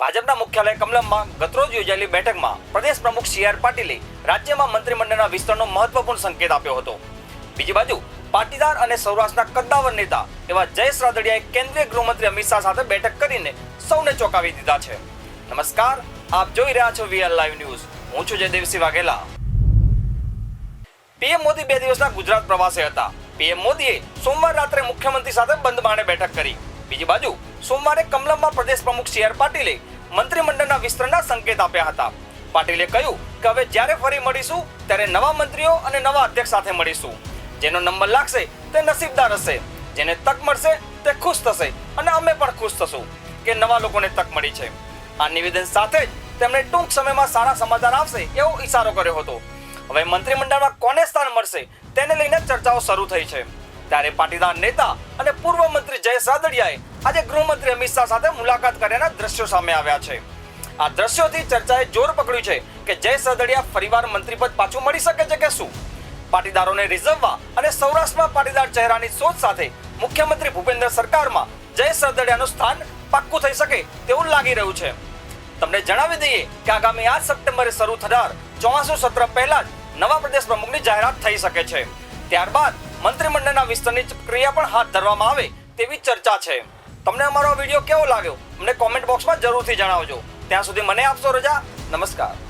ભાજપના મુખ્યાલય કમલમમાં ગતરોજ યોજાયેલી બેઠકમાં પ્રદેશ પ્રમુખ સી આર પાટીલે રાજ્યમાં મંત્રીમંડળના વિસ્તરણનો મહત્વપૂર્ણ સંકેત આપ્યો હતો. બીજી બાજુ, પાટીદાર અને સૌરાષ્ટ્રના કદ્દાવર નેતા એવા જયેશ રાદડિયાએ કેન્દ્રીય ગૃહમંત્રી અમિત શાહ સાથે બેઠક કરીને સૌને ચોંકાવી દીધા છે. નમસ્કાર, આપ જોઈ રહ્યા છો વીઆર લાઈવ ન્યૂઝ. હું છું જયદેવસિંહ વાઘેલા. પીએમ મોદી બે દિવસના ગુજરાત પ્રવાસે હતા. પીએમ મોદીએ સોમવાર રાત્રે મુખ્યમંત્રી સાથે બંધ માણે બેઠક કરી. બીજી બાજુ, સોમવારે કમલમમાં પ્રદેશ પ્રમુખ સી આર પાટીલે મંત્રીમંડળના વિસ્તરણના સંકેત આપ્યા હતા. પાટીલે કહ્યું કે હવે જ્યારે ફરી મળીશું, ત્યારે નવા મંત્રીઓ અને નવા અધ્યક્ષ સાથે મળીશું. જેનો નંબર લાગશે, તે નસીબદાર હશે. જેને તક મળશે, તે ખુશ થશે અને અમે પણ ખુશ થશું કે નવા લોકોને તક મળી છે. આ નિવેદન સાથે જ તેમણે ટૂંક સમયમાં સારા સમાચાર આવશે એવો ઈશારો કર્યો હતો. હવે મંત્રીમંડળમાં કોને સ્થાન મળશે તેને લઈને ચર્ચાઓ શરૂ થઈ છે. ત્યારે પાટીદાર નેતા અને પૂર્વ મંત્રી જયેશ રાદડિયાએ આજે ગૃહમંત્રી અમિત શાહ સાથે મુલાકાત કર્યાના દ્રશ્યો સામે આવ્યા છે. આ દ્રશ્યોથી ચર્ચાએ જોર પકડ્યું છે કે જયેશ રાદડિયા ફરીવાર મંત્રીપદ પાછું મળી શકે છે કે શું? પાટીદારોને રીઝવવા અને સૌરાષ્ટ્રમાં પાટીદાર ચહેરાની સોચ સાથે મુખ્યમંત્રી ભૂપેન્દ્ર સરકારમાં જયેશ રાદડિયાનું સ્થાન પાક્કું થઈ શકે તેવું લાગી રહ્યું છે. તમને જણાવી દઈએ કે આગામી આઠ સપ્ટેમ્બરે શરૂ થનાર ચોમાસુ સત્ર પહેલા જ નવા પ્રદેશ પ્રમુખની જાહેરાત થઈ શકે છે. ત્યારબાદ મંત્રીમંડળના વિસ્તરની પ્રક્રિયા પણ હાથ ધરવામાં આવે તેવી ચર્ચા છે. તમને અમારો વીડિયો કેવો લાગ્યો? અમને કોમેન્ટ બોક્સમાં જરૂરથી જણાવજો. ત્યાં સુધી મને આપશો રજા. નમસ્કાર.